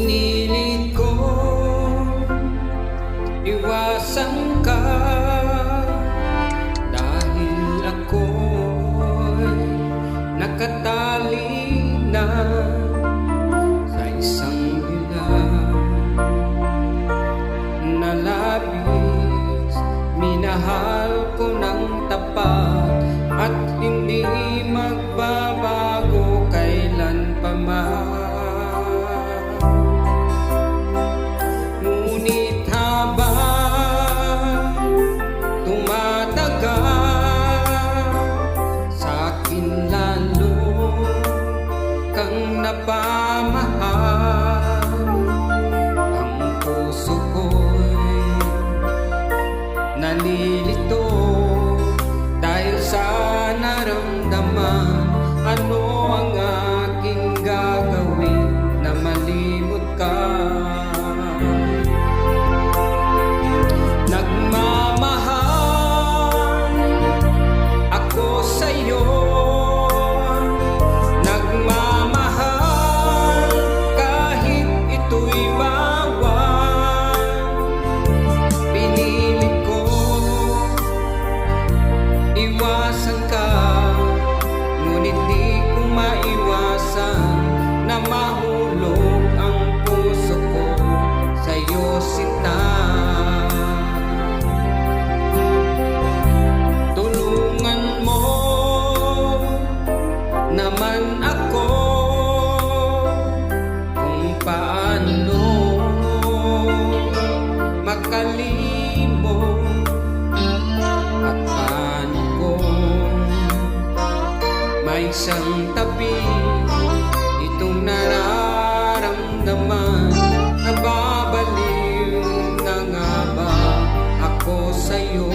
Pinilit ko iwasan ka. Dahil ako'y nakatapos akin kang napamahal? Ang puso ko'y nalilito isang tabi Itong nararamdaman Nababaliw na nga ba ako sa'yo?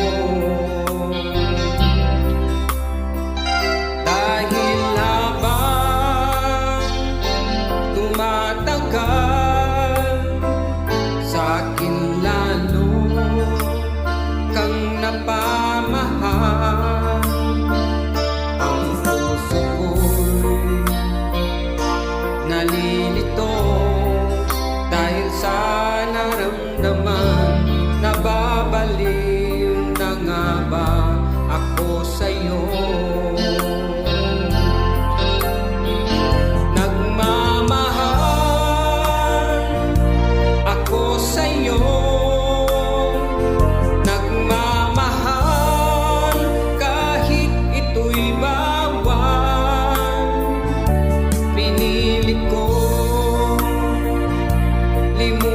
Dahil habang tumatagal Sa'kin lalo kang napamahal? many.